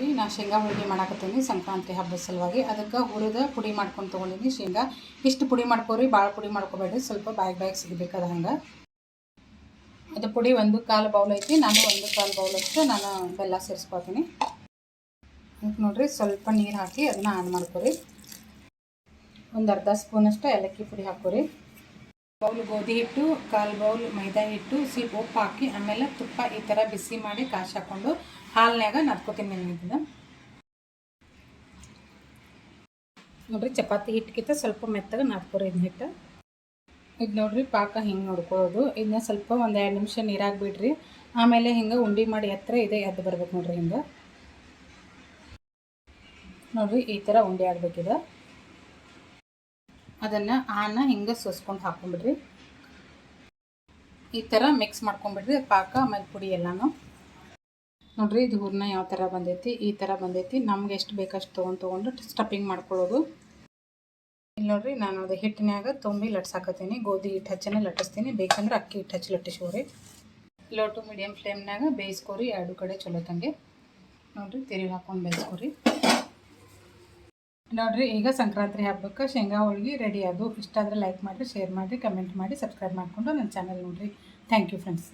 ರೀ ನಾ ಶೇಂಗಾ ಹೋಳಿಗೆ ಮಾಡಾಕತ್ತೀನಿ, ಸಂಕ್ರಾಂತಿ ಹಬ್ಬದ ಸಲುವಾಗಿ. ಅದಕ್ಕೆ ಹುರಿದ ಪುಡಿ ಮಾಡ್ಕೊಂಡು ತೊಗೊಂಡಿನಿ ಶೇಂಗಾ. ಇಷ್ಟು ಪುಡಿ ಮಾಡ್ಕೋರಿ ಭಾಳ ಪುಡಿ ಮಾಡ್ಕೋಬೇಡ್ರಿ, ಸ್ವಲ್ಪ ಬಾಯಿಗೆ ಬಾಯಿಗೆ ಸಿಗಬೇಕಾದ ಹಂಗೆ. ಅದು ಪುಡಿ ಒಂದು ಕಾಲು ಬೌಲ್ ಐತಿ, ನಾನು ಒಂದು ಕಾಲು ಬೌಲ್ ಅಷ್ಟು ನಾನು ಬೆಲ್ಲ ಸೇರಿಸ್ಕೊತೀನಿ. ಅದಕ್ಕೆ ನೋಡಿರಿ, ಸ್ವಲ್ಪ ನೀರು ಹಾಕಿ ಅದನ್ನ ಆನ್ ಮಾಡ್ಕೊರಿ. ಒಂದು ಅರ್ಧ ಸ್ಪೂನಷ್ಟು ಏಲಕ್ಕಿ ಪುಡಿ ಹಾಕೋರಿ ಬೌಲ್ ಗೋಧಿ ಹಿಟ್ಟು, ಕಾಲು ಬೌಲ್ ಮೈದಾ ಹಿಟ್ಟು ಸ್ವಲ್ಪ ಉಪ್ಪು ಹಾಕಿ, ಆಮೇಲೆ ತುಪ್ಪ ಈ ಥರ ಬಿಸಿ ಮಾಡಿ ಕಾಶಿ ಹಾಕ್ಕೊಂಡು ಹಾಲಿನ್ಯಾಗ ನಡ್ಕೋತೀನಿ ನಾನು ಇದನ್ನ. ನೋಡ್ರಿ ಚಪಾತಿ ಹಿಟ್ಟಿಗಿಂತ ಸ್ವಲ್ಪ ಮೆತ್ತಗೆ ನಾದ್ಕೋರಿ ಇದನ್ನ ಹಿಟ್ಟು. ಇದು ನೋಡ್ರಿ ಪಾಕ ಹಿಂಗೆ ನೋಡ್ಕೊಳ್ಳೋದು. ಇದನ್ನ ಸ್ವಲ್ಪ ಒಂದು ಎರಡು ನಿಮಿಷ ನೀರಾಗ ಬಿಡ್ರಿ ಆಮೇಲೆ ಹಿಂಗೆ ಉಂಡೆ ಮಾಡಿ ಎತ್ತರ ಇದೆ ಎದ್ದು ಬರ್ಬೇಕು ನೋಡ್ರಿ ಹಿಂಗೆ. ನೋಡ್ರಿ ಈ ಥರ ಉಂಡೆ ಆಗ್ಬೇಕಿದೆ. ಅದನ್ನು ಆನ ಹಿಂಗೆ ಸೋಸ್ಕೊಂಡು ಹಾಕೊಂಡ್ಬಿಡ್ರಿ ಈ ಥರ ಮಿಕ್ಸ್ ಮಾಡ್ಕೊಂಬಿಡ್ರಿ ಪಾಕ ಆಮೇಲೆ ಪುಡಿ ಎಲ್ಲನೂ. ನೋಡ್ರಿ ಇದು ಹೂರ್ಣ ಯಾವ ಥರ ಬಂದೈತಿ, ಈ ಥರ ಬಂದೈತಿ. ನಮ್ಗೆ ಎಷ್ಟು ಬೇಕಷ್ಟು ತೊಗೊಂಡು ತೊಗೊಂಡು ಸ್ಟಫಿಂಗ್ ಮಾಡ್ಕೊಳ್ಳೋದು. ಇಲ್ಲಿ ನೋಡಿರಿ ನಾನು ಅದು ಹಿಟ್ಟಿನಾಗ ತುಂಬಿ ಲಟ್ಸಾಕತ್ತೀನಿ. ಗೋಧಿ ಹಿಟ್ಟು ಹಚ್ಚನೇ ಲಟ್ಟಿಸ್ತೀನಿ. ಬೇಕಂದ್ರೆ ಅಕ್ಕಿ ಹಿಟ್ಟು ಹಚ್ಚಿ ಲಟ್ಟಿಸ್ಕೋರಿ. ಲೋ ಟು ಮೀಡಿಯಮ್ ಫ್ಲೇಮ್ನಾಗ ಬೇಯಿಸ್ಕೋರಿ, ಎರಡು ಕಡೆ ಚಲೋ ತಂಗೆ. ನೋಡ್ರಿ, ತಿರುಗಿ ಹಾಕೊಂಡು ಬೇಯಿಸ್ಕೊರಿ. ನೋಡ್ರಿ, ಈಗ ಸಂಕ್ರಾಂತಿ ಹಬ್ಬಕ್ಕೆ ಶೇಂಗಾ, ಹೋಳಿಗೆ ರೆಡಿ ಅದು ಇಷ್ಟ ಆದರೆ ಲೈಕ್ ಮಾಡಿರಿ ಶೇರ್ ಮಾಡಿರಿ ಕಮೆಂಟ್ ಮಾಡಿ ಸಬ್ಸ್ಕ್ರೈಬ್ ಮಾಡಿಕೊಂಡು ನನ್ನ ಚಾನಲ್ ನೋಡಿರಿ. Thank you friends